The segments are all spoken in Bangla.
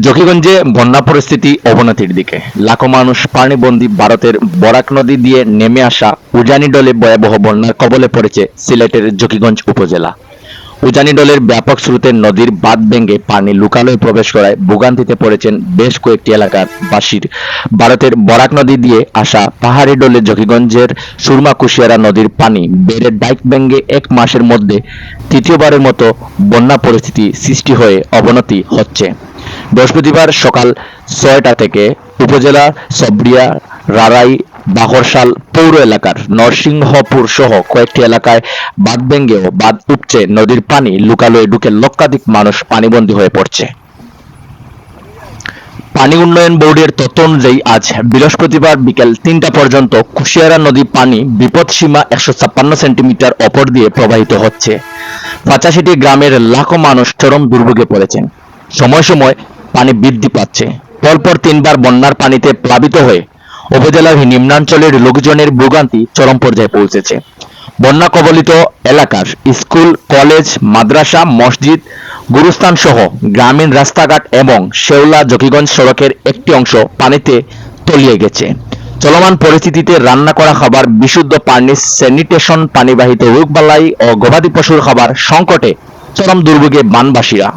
জকিগঞ্জে বন্যা পরিস্থিতি অবনতির দিকে। লাখো মানুষ পানিবন্দী ভারতের বরাক নদী দিয়ে নেমে আসা উজানি ডলে ভয়াবহ বন্যার কবলে পড়েছে সিলেটের জকিগঞ্জ উপজেলা। উজানি ডলের ব্যাপক স্রোতে নদীর বাঁধ ভেঙে পানি লুকালয়ে প্রবেশ করায় ভোগান্তিতে পড়েছেন বেশ কয়েকটি এলাকার বাসীর। ভারতের বরাক নদী দিয়ে আসা পাহাড়ি ডলে জকিগঞ্জের সুরমা কুশিয়ারা নদীর পানি বেড়ে ডাইক ভেঙে এক মাসের মধ্যে তৃতীয়বারের মতো বন্যা পরিস্থিতি সৃষ্টি হয়ে অবনতি হচ্ছে। বৃহস্পতিবার সকাল ছয়টা থেকে উপজেলা সবরিয়া, রারাই বাহরশাল পৌর এলাকার নরসিংহপুর সহ কয়েকটি এলাকায় বাঁধ ভেঙ্গেও বাঁধ উপচে নদীর পানি লুকালয়ে ঢুকে লক্ষাধিক মানুষ পানিবন্দী হয়ে পড়ছে। পানি উন্নয়ন বোর্ডের তথ্য অনুযায়ী আজ বৃহস্পতিবার বিকেল তিনটা পর্যন্ত কুশিয়ারা নদী পানি বিপদসীমা একশো ছাপ্পান্ন সেন্টিমিটার অপর দিয়ে প্রবাহিত হচ্ছে। পঁচাশিটি গ্রামের লাখো মানুষ চরম দুর্ভোগে পড়েছেন। সময় সময় পানি বৃদ্ধি পাচ্ছে। পরপর তিনবার বন্যার পানিতে প্লাবিত হয়ে উপজেলার নিম্নাঞ্চলের লোকজনের ভোগান্তি চরম পর্যায়ে পৌঁছেছে। বন্যা কবলিত এলাকার স্কুল, কলেজ, মাদ্রাসা, মসজিদ গুরুস্থান সহ গ্রামীণ রাস্তাঘাট এবং শেওলা জকিগঞ্জ সড়কের একটি অংশ পানিতে তলিয়ে গেছে। চলমান পরিস্থিতিতে রান্না করা খাবার, বিশুদ্ধ পানি, স্যানিটেশন, পানিবাহিত রোগবালাই ও গবাদি পশুর খাবার সংকটে চরম দুর্ভোগে বানবাসীরা।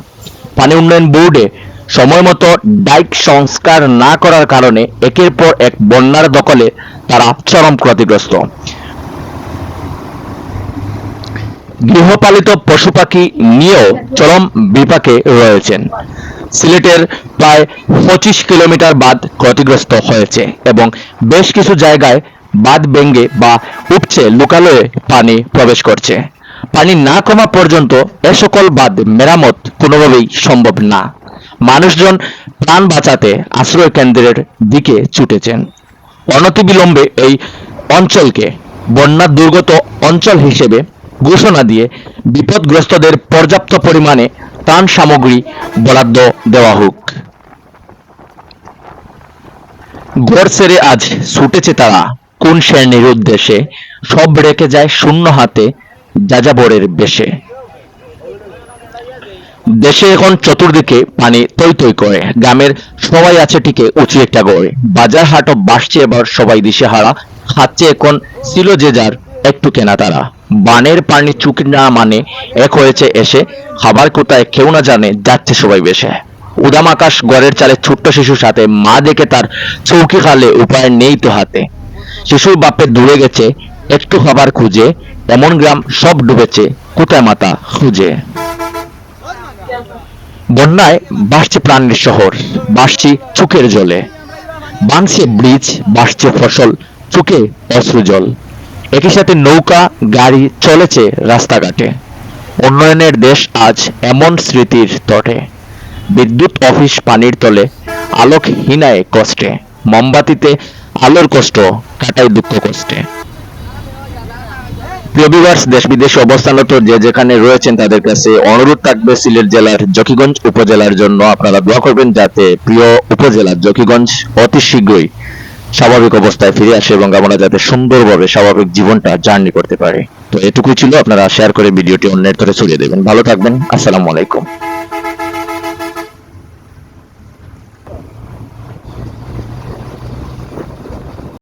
পানি উন্নয়ন বোর্ডে সময়মতো ডাইক সংস্কার না করার কারণে একের পর এক বন্যার দখলে তারা চরম ক্ষতিগ্রস্ত। গৃহপালিত পশু পাখি নিয়েও চরম বিপাকে রয়েছেন। সিলেটের প্রায় পঁচিশ কিলোমিটার বাঁধ ক্ষতিগ্রস্ত হয়েছে এবং বেশ কিছু জায়গায় বাঁধ ভেঙ্গে বা উপচে লুকালয়ে পানি প্রবেশ করছে। পানি না কমা পর্যন্ত এ সকল বাঁধ মেরামত কোনোভাবেই সম্ভব না। মানুষজন প্রাণ বাঁচাতে আশ্রয় কেন্দ্রের দিকে ছুটেছেন। অনতিবিলম্বে এই অঞ্চলকে বন্যা দুর্গত অঞ্চল হিসেবে ঘোষণা দিয়ে বিপদগ্রস্তদের পর্যাপ্ত পরিমাণে ত্রাণ সামগ্রী বরাদ্দ দেওয়া হোক। ঘর ছেড়ে আজ ছুটেছে তারা। কোন শ্রেণির উদ্দেশ্যে সব রেখে যায় শূন্য হাতে যাযাবরের বেশে। দেশে এখন চতুর্দিকে পানি তৈ তৈ করে। গ্রামের সবাই আছে টিকে উঁচু একটা গড়ে। বাজার হাটও বাসছে এবার সবাই দিশে হারা খাচ্ছে এখন ছিল যে যার একটু কেনা তারা। বানের পানি চুক না মানে এক হয়েছে এসে। খাবার কোথায় কেউ না জানে, যাচ্ছে সবাই বেশে। উদাম আকাশ গড়ের চালে ছোট্ট শিশুর সাথে মা দেখে তার চৌকি খালে উপায় নেই তো হাতে। শিশুর বাপে দূরে গেছে, একটু খাবার খুঁজে। এমন গ্রাম সব ডুবেছে, কোথায় মাতা খুঁজে। বন্যায় বাসছে প্রাণের শহর বাসছি চুকের জলে। বাংছে ব্রিজ বাসছে ফসল চুকে অশ্রু জল। একই সাথে নৌকা, গাড়ি চলেছে রাস্তাঘাটে। উন্নয়নের দেশ আজ এমন স্মৃতির তটে। বিদ্যুৎ, অফিস, পানির তলে আলোক হীনায় কষ্টে। মোমবাতিতে আলোর কষ্ট কাটাই দুঃখ কষ্টে। প্রিয় ভিউয়ার্স দেশ বিদেশে অবস্থানরত যে যেখানে রয়েছেন তাদের কাছে অনুরোধ থাকবে সিলেট জেলার জকিগঞ্জ উপজেলার জন্য। আপনারা দোয়া করবেন যাতে প্রিয় উপজেলা জকিগঞ্জ অতি শীঘ্রই স্বাভাবিক অবস্থায় ফিরে আসে এবং আমরা যাতে সুন্দরভাবে স্বাভাবিক জীবনটা জার্নি করতে পারে। তো এটুকুই ছিল, আপনারা শেয়ার করে ভিডিওটি অন্যের ধরে ছড়িয়ে দেবেন। ভালো থাকবেন, আসসালামু আলাইকুম।